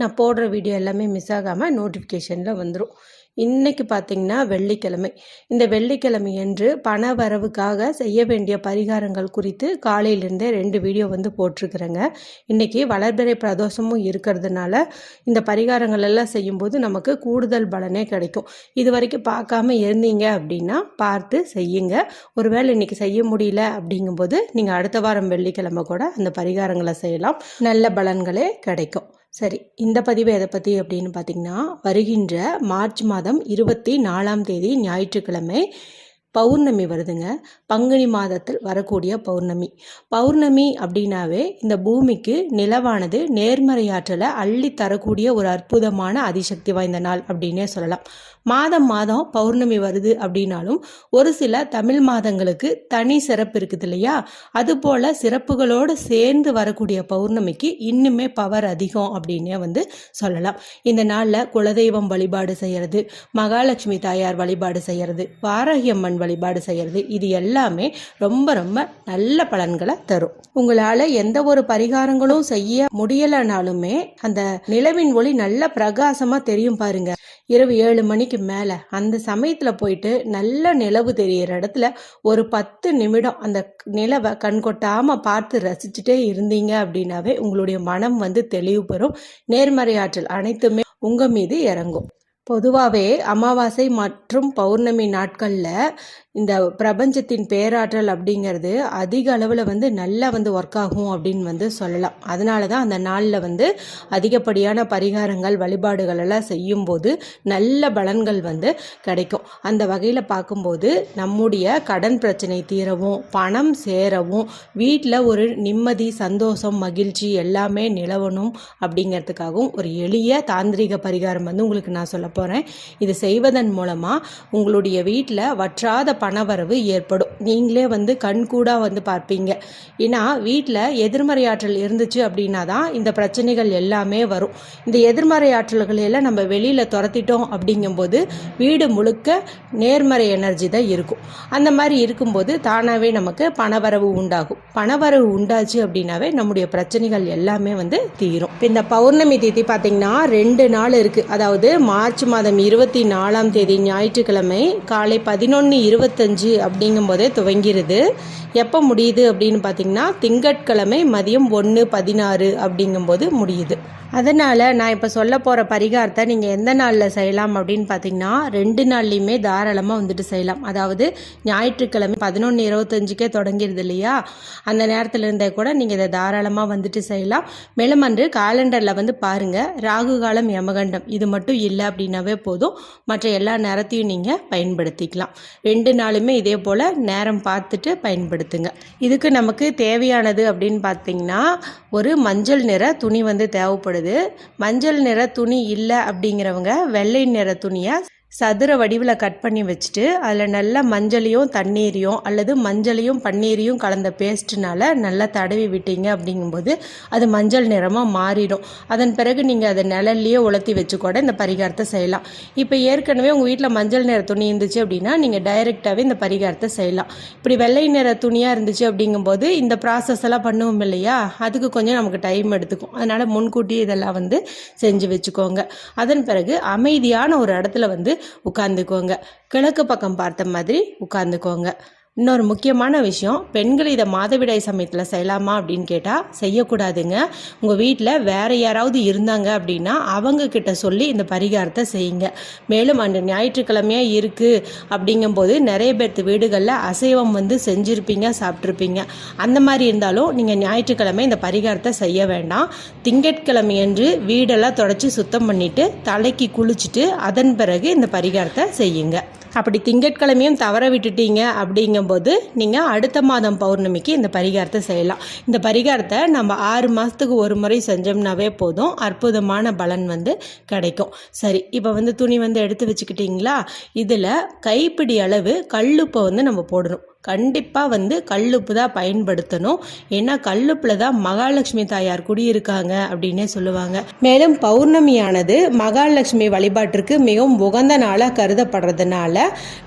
நான் போடுற வீடியோ எல்லாமே மிஸ் ஆகாமல் நோட்டிஃபிகேஷனில் வந்துடும் இன்னைக்கு பார்த்தீங்கன்னா வெள்ளிக்கிழமை. இந்த வெள்ளிக்கிழமை என்று பண வரவுக்காக செய்ய வேண்டிய பரிகாரங்கள் குறித்து காலையிலேருந்தே ரெண்டு வீடியோ வந்து போட்டிருக்கிறேங்க. இன்றைக்கி வளர்பிறை பிரதோஷமும் இருக்கிறதுனால இந்த பரிகாரங்கள் எல்லாம் செய்யும்போது நமக்கு கூடுதல் பலனே கிடைக்கும். இது வரைக்கும் பார்க்காம இருந்தீங்க அப்படின்னா பார்த்து செய்யுங்க. ஒருவேளை இன்றைக்கி செய்ய முடியல அப்படிங்கும்போது நீங்கள் அடுத்த வாரம் வெள்ளிக்கிழமை கூட அந்த பரிகாரங்களை செய்யலாம். நல்ல பலன்களே கிடைக்கும். சரி இந்த பதிவு எதை பற்றி அப்படின்னு பார்த்தீங்கன்னா வருகின்ற மார்ச் மாதம் இருபத்தி நாலாம் தேதி ஞாயிற்றுக்கிழமை பௌர்ணமி வருதுங்க. பங்குனி மாதத்தில் வரக்கூடிய பௌர்ணமி. பௌர்ணமி அப்படின்னாவே இந்த பூமிக்கு நிலவானது நேர்மறையாற்றலை அள்ளி தரக்கூடிய ஒரு அற்புதமான அதிசக்தி வாய்ந்த நாள் அப்படின்னே சொல்லலாம். மாதம் மாதம் பௌர்ணமி வருது அப்படின்னாலும் ஒரு சில தமிழ் மாதங்களுக்கு தனி சிறப்பு இருக்குது இல்லையா? அதுபோல் சிறப்புகளோடு சேர்ந்து வரக்கூடிய பௌர்ணமிக்கு இன்னுமே பவர் அதிகம் அப்படின்னே வந்து சொல்லலாம். இந்த நாளில் குலதெய்வம் வழிபாடு செய்கிறது மகாலட்சுமி தாயார் வழிபாடு செய்கிறது வாராகியம்மன் வழிபாடு செய்கிறது இது எல்லாமே ரொம்ப ரொம்ப நல்ல பலன்களை தரும். உங்களால் எந்த ஒரு பரிகாரங்களும் செய்ய முடியலைனாலுமே அந்த நிலவின் ஒளி நல்ல பிரகாசமாக தெரியும் பாருங்க. இரவு ஏழு மணிக்கு மேலே அந்த சமயத்தில் போயிட்டு நல்ல நிலவு தெரியிற இடத்துல ஒரு பத்து நிமிடம் அந்த நிலவை கண்கொட்டாமல் பார்த்து ரசிச்சுட்டே இருந்தீங்க அப்படின்னாவே உங்களுடைய மனம் வந்து தெளிவு பெறும். நேர்மறை ஆற்றல் அனைத்துமே உங்கள் மீது இறங்கும். பொதுவாகவே அமாவாசை மற்றும் பௌர்ணமி நாட்களில் இந்த பிரபஞ்சத்தின் பேராற்றல் அப்படிங்கிறது அதிக அளவில் வந்து நல்லா வந்து ஒர்க் ஆகும் அப்படின்னு வந்து சொல்லலாம். அதனால தான் அந்த நாளில் வந்து அதிகப்படியான பரிகாரங்கள் வழிபாடுகள் எல்லாம் செய்யும்போது நல்ல பலன்கள் வந்து கிடைக்கும். அந்த வகையில் பார்க்கும்போது நம்முடைய கடன் பிரச்சனை தீரவும் பணம் சேரவும் வீட்டில் ஒரு நிம்மதி சந்தோஷம் மகிழ்ச்சி எல்லாமே நிலவணும் அப்படிங்கிறதுக்காகவும் ஒரு எளிய தாந்திரிக பரிகாரம் வந்து உங்களுக்கு நான் சொல்ல போகிறேன் இது செய்வதன் மூலமாக உங்களுடைய வீட்டில் வற்றாத பணவரவு ஏற்படும். நீங்களே வந்து கண்கூடாக வந்து பார்ப்பீங்க. ஏன்னா வீட்டில் எதிர்மறை ஆற்றல் இருந்துச்சு அப்படின்னா தான் இந்த பிரச்சனைகள் எல்லாமே வரும். இந்த எதிர்மறை எல்லாம் நம்ம வெளியில் துரத்திட்டோம் அப்படிங்கும்போது வீடு முழுக்க நேர்மறை எனர்ஜி தான் இருக்கும். அந்த மாதிரி இருக்கும்போது தானாகவே நமக்கு பணவரவு உண்டாகும். பணவரவு உண்டாச்சு அப்படின்னாவே நம்முடைய பிரச்சனைகள் எல்லாமே வந்து தீரும். இந்த பௌர்ணமி தேதி பார்த்தீங்கன்னா ரெண்டு நாள் இருக்குது அதாவது மார்ச் மாதம் இருபத்தி நாலாம் தேதி ஞாயிற்றுக்கிழமை காலை பதினொன்று இருபத்தஞ்சு அப்படிங்கும்போதே துவங்கிருது. எப்போ முடியுது அப்படின்னு பார்த்தீங்கன்னா திங்கட்கிழமை மதியம் ஒன்று பதினாறு அப்படிங்கும்போது முடியுது. அதனால் நான் இப்போ சொல்ல போகிற பரிகாரத்தை நீங்கள் எந்த நாளில் செய்யலாம் அப்படின்னு பார்த்தீங்கன்னா ரெண்டு நாள்லையுமே தாராளமாக வந்துட்டு செய்யலாம். அதாவது ஞாயிற்றுக்கிழமை பதினொன்று இருபத்தஞ்சுக்கே தொடங்கிடுது இல்லையா? அந்த நேரத்தில் இருந்தே கூட நீங்கள் இதை தாராளமாக வந்துட்டு செய்யலாம். மேலும் அன்று காலண்டரில் வந்து பாருங்கள் ராகு காலம் யமகண்டம் இது மட்டும் இல்லை அப்படின்னாவே போதும். மற்ற எல்லா நேரத்தையும் நீங்கள் பயன்படுத்திக்கலாம். ரெண்டு நாளுமே இதே போல் நேரம் பார்த்துட்டு பயன்படுத்துங்க. இதுக்கு நமக்கு தேவையானது அப்படின்னு பார்த்தீங்கன்னா ஒரு மஞ்சள் நிற துணி வந்து தேவைப்படுது. மஞ்சள் நிற துணி இல்லை அப்படிங்கிறவங்க வெள்ளை நிற துணியை சதுர வடிவில் கட் பண்ணி வச்சுட்டு அதில் நல்லா மஞ்சளையும் தண்ணீரையும் அல்லது மஞ்சளையும் பன்னீரையும் கலந்த பேஸ்ட்டுனால நல்லா தடவி விட்டீங்க அப்படிங்கும்போது அது மஞ்சள் நிறமாக மாறிடும். அதன் பிறகு நீங்கள் அதை நிழல்லையே உலர்த்தி வச்சு கூட இந்த பரிகாரத்தை செய்யலாம். இப்போ ஏற்கனவே உங்கள் வீட்டில் மஞ்சள் நிற துணி இருந்துச்சு அப்படின்னா நீங்கள் டைரெக்டாகவே இந்த பரிகாரத்தை செய்யலாம். இப்படி வெள்ளை நிற துணியாக இருந்துச்சு அப்படிங்கும்போது இந்த ப்ராசஸ் எல்லாம் பண்ணுவோம் இல்லையா? அதுக்கு கொஞ்சம் நமக்கு டைம் எடுத்துக்கும். அதனால் முன்கூட்டி இதெல்லாம் வந்து செஞ்சு வச்சுக்கோங்க. அதன் பிறகு அமைதியான ஒரு இடத்துல வந்து உட்காந்துக்கோங்க கிழக்கு பக்கம் பார்த்த மாதிரி உட்காந்துக்கோங்க இன்னொரு முக்கியமான விஷயம் பெண்கள் இதை மாதவிடாய் சமயத்தில் செய்யலாமா அப்படின்னு கேட்டால் செய்யக்கூடாதுங்க. உங்கள் வீட்டில் வேறு யாராவது இருந்தாங்க அப்படின்னா அவங்கக்கிட்ட சொல்லி இந்த பரிகாரத்தை செய்யுங்க. மேலும் அந்த ஞாயிற்றுக்கிழமையாக இருக்குது அப்படிங்கும்போது நிறைய பேர்த்து வீடுகளில் அசைவம் வந்து செஞ்சுருப்பீங்க சாப்பிட்ருப்பீங்க அந்த மாதிரி இருந்தாலும் நீங்கள் ஞாயிற்றுக்கிழமை இந்த பரிகாரத்தை செய்ய வேண்டாம். திங்கட்கிழமையன்று வீடெல்லாம் தொடச்சி சுத்தம் பண்ணிவிட்டு தலைக்கு குளிச்சுட்டு அதன் பிறகு இந்த பரிகாரத்தை செய்யுங்க. அப்படி திங்கட்கிழமையும் தவற விட்டுட்டீங்க அப்படிங்கும்போது நீங்கள் அடுத்த மாதம் பௌர்ணமிக்கு இந்த பரிகாரத்தை செய்யலாம். இந்த பரிகாரத்தை நம்ம ஆறு மாதத்துக்கு ஒரு முறை செஞ்சோம்னாவே போதும். அற்புதமான பலன் வந்து கிடைக்கும். சரி இப்போ வந்து துணி வந்து எடுத்து வச்சுக்கிட்டிங்களா? இதில் கைப்பிடி அளவு கல்லுப்பை வந்து நம்ம போடணும். கண்டிப்பாக வந்து கல்லுப்பு தான் பயன்படுத்தணும். ஏன்னா கல்லுப்பில் தான் மகாலட்சுமி தாயார் குடியிருக்காங்க அப்படின்னே சொல்லுவாங்க. மேலும் பௌர்ணமியானது மகாலட்சுமி வழிபாட்டிற்கு மிகவும் உகந்த நாளாக கருதப்படுறதுனால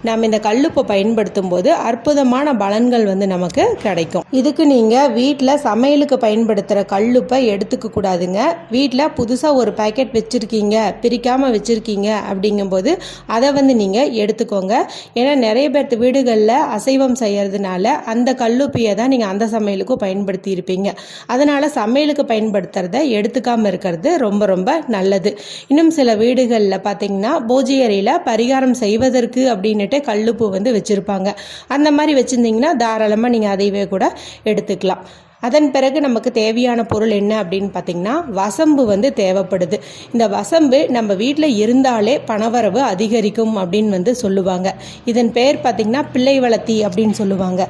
நம்ம இந்த கல்லுப்பை பயன்படுத்தும் போது அற்புதமான பலன்கள் வந்து நமக்கு கிடைக்கும். இதுக்கு நீங்கள் வீட்டில் சமையலுக்கு பயன்படுத்துகிற கல்லுப்பை எடுத்துக்க கூடாதுங்க. வீட்டில் புதுசாக ஒரு பேக்கெட் வச்சுருக்கீங்க பிரிக்காமல் வச்சுருக்கீங்க அப்படிங்கும்போது அதை வந்து நீங்கள் எடுத்துக்கோங்க. ஏன்னா நிறைய பேர்த்து வீடுகளில் அசைவம் செய்கிறதுனால அந்த கல்லுப்பியை தான் நீங்கள் அந்த சமையலுக்கும் பயன்படுத்தி இருப்பீங்க அதனால் சமையலுக்கு பயன்படுத்துறத எடுத்துக்காமல் இருக்கிறது ரொம்ப ரொம்ப நல்லது. இன்னும் சில வீடுகளில் பார்த்தீங்கன்னா பூஜை அறையில் பரிகாரம் செய்வதற்கு அப்படின்னுட்டு கல்லுப்பு வந்து வச்சுருப்பாங்க. அந்த மாதிரி வச்சுருந்தீங்கன்னா தாராளமாக நீங்கள் அதையவே கூட எடுத்துக்கலாம். அதன் பிறகு நமக்கு தேவையான பொருள் என்ன அப்படின்னு பார்த்தீங்கன்னா வசம்பு வந்து தேவைப்படுது. இந்த வசம்பு நம்ம வீட்டில் இருந்தாலே பணவரவு அதிகரிக்கும் அப்படின்னு வந்து சொல்லுவாங்க. இதன் பெயர் பார்த்திங்கன்னா பிள்ளை வளர்த்தி அப்படின்னு சொல்லுவாங்க.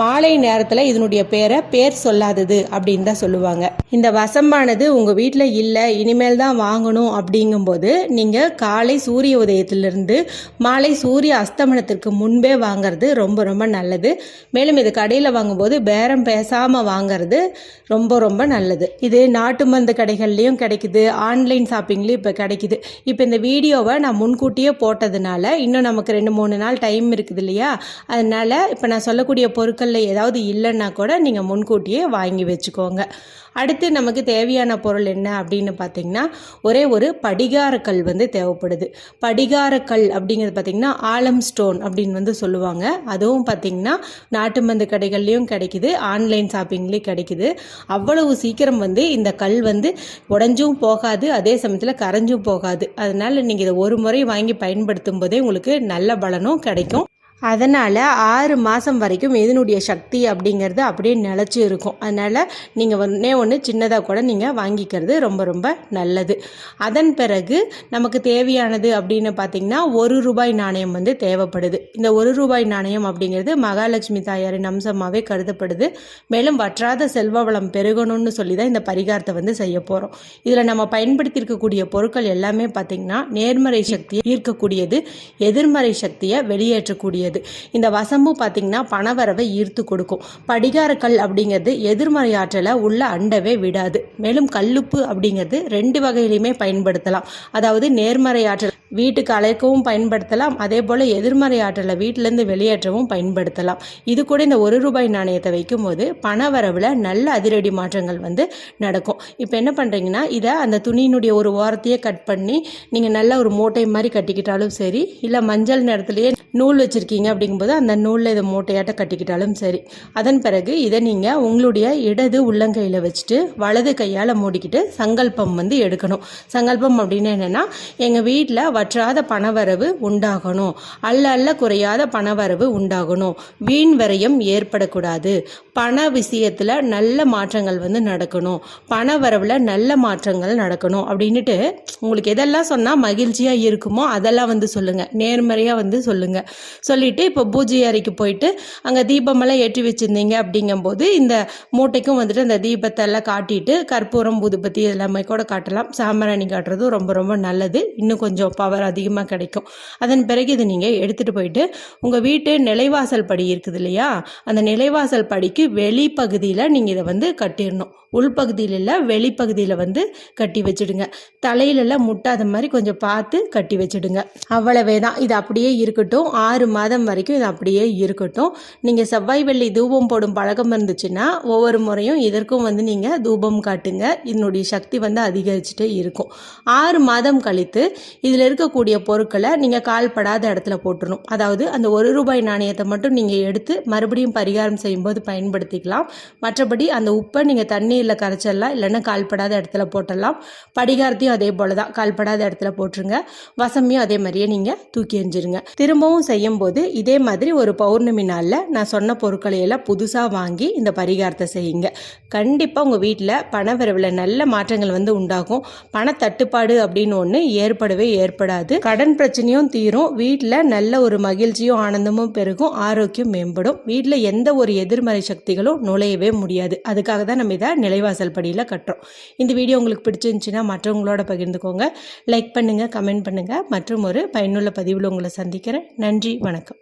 மாலை நேரத்தில் இதனுடைய பேரை பேர் சொல்லாதது அப்படின்னு தான் சொல்லுவாங்க. இந்த வசம்பானது உங்கள் வீட்டில் இல்லை இனிமேல் தான் வாங்கணும் அப்படிங்கும்போது நீங்கள் காலை சூரிய உதயத்திலிருந்து மாலை சூரிய அஸ்தமனத்திற்கு முன்பே வாங்கிறது ரொம்ப ரொம்ப நல்லது. மேலும் இது கடையில் வாங்கும்போது பேரம் பேசாமல் வாங்கிறது ரொம்ப ரொம்ப நல்லது. இது நாட்டு மருந்து கடைகள்லேயும் கிடைக்குது. ஆன்லைன் ஷாப்பிங்லேயும் இப்போ கிடைக்குது. இப்போ இந்த வீடியோவை நான் முன்கூட்டியே போட்டதுனால இன்னும் நமக்கு ரெண்டு மூணு நாள் டைம் இருக்குது இல்லையா? அதனால் இப்போ நான் சொல்லக்கூடிய பொருட்களில் ஏதாவது இல்லைன்னா கூட நீங்கள் முன்கூட்டியே வாங்கி வச்சுக்கோங்க. அடுத்து நமக்கு தேவையான பொருள் என்ன அப்படின்னு பார்த்தீங்கன்னா ஒரே ஒரு படிகாரக்கல் வந்து தேவைப்படுது. படிகாரக்கல் அப்படிங்கிறது பார்த்திங்கன்னா ஆலம் ஸ்டோன் அப்படின்னு வந்து சொல்லுவாங்க. அதுவும் பார்த்திங்கன்னா நாட்டு மருந்து கடைகள்லேயும் கிடைக்குது ஆன்லைன் ஷாப்பிங்லேயும் கிடைக்குது. அவ்வளவு சீக்கிரம் வந்து இந்த கல் வந்து உடஞ்சும் போகாது அதே சமயத்தில் கரைஞ்சும் போகாது. அதனால் நீங்கள் இதை ஒரு முறை வாங்கி பயன்படுத்தும் போதே உங்களுக்கு நல்ல பலனும் கிடைக்கும். அதனால் ஆறு மாதம் வரைக்கும் இதனுடைய சக்தி அப்படிங்கிறது அப்படியே நிலச்சி இருக்கும். அதனால் நீங்கள் ஒன்றே ஒன்று சின்னதாக கூட நீங்கள் வாங்கிக்கிறது ரொம்ப ரொம்ப நல்லது. அதன் பிறகு நமக்கு தேவையானது அப்படின்னு பார்த்திங்கன்னா ஒரு ரூபாய் நாணயம் வந்து தேவைப்படுது. இந்த ஒரு ரூபாய் நாணயம் அப்படிங்கிறது மகாலட்சுமி தாயாரின் அம்சமாகவே கருதப்படுது. மேலும் வற்றாத செல்வ வளம் பெருகணும்னு சொல்லி தான் இந்த பரிகாரத்தை வந்து செய்ய போகிறோம் இதில் நம்ம பயன்படுத்தியிருக்கக்கூடிய பொருட்கள் எல்லாமே பார்த்திங்கன்னா நேர்மறை சக்தியை ஈர்க்கக்கூடியது எதிர்மறை சக்தியை வெளியேற்றக்கூடியது. உடையது இந்த வசம்பு பார்த்திங்கன்னா பணவரவை ஈர்த்து கொடுக்கும். படிகாரக்கல் அப்படிங்கிறது எதிர்மறை ஆற்றலை உள்ள அண்டவே விடாது. மேலும் கல்லுப்பு அப்படிங்கிறது ரெண்டு வகையிலையுமே பயன்படுத்தலாம். அதாவது நேர்மறை ஆற்றல் வீட்டுக்கு அழைக்கவும் பயன்படுத்தலாம். அதே போல் எதிர்மறை ஆற்றலை வீட்டிலேருந்து வெளியேற்றவும் பயன்படுத்தலாம். இது கூட இந்த ஒரு ரூபாய் நாணயத்தை வைக்கும்போது போது பணவரவில் நல்ல அதிரடி மாற்றங்கள் வந்து நடக்கும். இப்போ என்ன பண்ணுறீங்கன்னா இதை அந்த துணியினுடைய ஒரு ஓரத்தையே கட் பண்ணி நீங்கள் நல்ல ஒரு மூட்டை மாதிரி கட்டிக்கிட்டாலும் சரி இல்லை மஞ்சள் நேரத்துலேயே நூல் வச்சுருக்கீங்க அப்படிங்கும்போது அந்த நூலில் இதை மூட்டையாட்ட கட்டிக்கிட்டாலும் சரி. அதன் பிறகு இதை நீங்கள் உங்களுடைய இடது உள்ளங்கையில் வச்சுட்டு வலது கையால் மூடிக்கிட்டு சங்கல்பம் வந்து எடுக்கணும். சங்கல்பம் அப்படின்னு என்னென்னா எங்கள் வீட்டில் வற்றாத பணவரவு உண்டாகணும். அல்ல அல்ல குறையாத பணவரவு உண்டாகணும். வீண் விரயம் ஏற்படக்கூடாது. பண விஷயத்தில் நல்ல மாற்றங்கள் வந்து நடக்கணும். பண வரவில் நல்ல மாற்றங்கள் நடக்கணும். அப்படின்ட்டு உங்களுக்கு எதெல்லாம் சொன்னால் மகிழ்ச்சியாக இருக்குமோ அதெல்லாம் வந்து சொல்லுங்கள் நேர்மறையாக வந்து சொல்லுங்கள் சொல்லி சொல்லிவிட்டு இப்போ பூஜை அறைக்கு போயிட்டு அங்கே தீபமெல்லாம் ஏற்றி வச்சுருந்தீங்க அப்படிங்கும்போது இந்த மூட்டைக்கும் வந்துட்டு அந்த தீபத்தை எல்லாம் காட்டிட்டு கற்பூரம் பூதுபத்தி எல்லாமே கூட காட்டலாம். சாம்பிராணி காட்டுறதும் ரொம்ப ரொம்ப நல்லது. இன்னும் கொஞ்சம் பவர் அதிகமாக கிடைக்கும். அதன் பிறகு இதை நீங்கள் எடுத்துகிட்டு போயிட்டு உங்கள் வீட்டு நிலைவாசல் படி இருக்குது இல்லையா? அந்த நிலைவாசல் படிக்கு வெளிப்பகுதியில் நீங்கள் இதை வந்து கட்டிடணும். உள்பகுதியில் இல்லை வெளிப்பகுதியில் வந்து கட்டி வச்சுடுங்க. தலையிலெல்லாம் முட்டாத மாதிரி கொஞ்சம் பார்த்து கட்டி வச்சுடுங்க. அவ்வளவே தான் இது அப்படியே இருக்கட்டும். ஆறு மாதம் வரைக்கும் இது அப்படியே இருக்கட்டும். நீங்கள் செவ்வாய் வெள்ளி தூபம் போடும் பழக்கம் இருந்துச்சுன்னா ஒவ்வொரு முறையும் இதற்கும் வந்து நீங்கள் தூபம் காட்டுங்க. இதனுடைய சக்தி வந்து அதிகரிச்சுட்டே இருக்கும். ஆறு மாதம் கழித்து இதில் இருக்கக்கூடிய பொருட்களை நீங்கள் கால்படாத இடத்துல போட்டுடணும் அதாவது அந்த ஒரு ரூபாய் நாணயத்தை மட்டும் நீங்கள் எடுத்து மறுபடியும் பரிகாரம் செய்யும்போது பயன்படுத்திக்கலாம். மற்றபடி அந்த உப்பை நீங்கள் தண்ணீரில் கரைச்சிடலாம். இல்லைன்னா கால்படாத இடத்துல போட்டலாம் படிகாரத்தையும் அதே போல் தான் கால்படாத இடத்துல போட்டுருங்க. வசமையும் அதே மாதிரியே நீங்கள் தூக்கி எறிஞ்சிருங்க. திரும்பவும் செய்யும் போது இதே மாதிரி ஒரு பௌர்ணமி நாளில் நான் சொன்ன பொருட்களை எல்லாம் புதுசாக வாங்கி இந்த பரிகாரத்தை செய்யுங்க. கண்டிப்பாக உங்கள் வீட்டில் பணவரவில் நல்ல மாற்றங்கள் வந்து உண்டாகும். பண தட்டுப்பாடு அப்படின்னு ஒன்று ஏற்படவே ஏற்படாது. கடன் பிரச்சனையும் தீரும். வீட்டில் நல்ல ஒரு மகிழ்ச்சியும் ஆனந்தமும் பெருகும். ஆரோக்கியம் மேம்படும். வீட்டில் எந்த ஒரு எதிர்மறை சக்திகளும் நுழையவே முடியாது. அதுக்காக தான் நம்ம இதை நிலைவாசல் படியில் கட்டுறோம். இந்த வீடியோ உங்களுக்கு பிடிச்சிருந்துச்சின்னா மற்றவங்களோட பகிர்ந்துக்கோங்க. லைக் பண்ணுங்கள் கமெண்ட் பண்ணுங்கள் மற்றும் ஒரு பயனுள்ள பதிவில் உங்களை சந்திக்கிறேன். நன்றி வணக்கம்.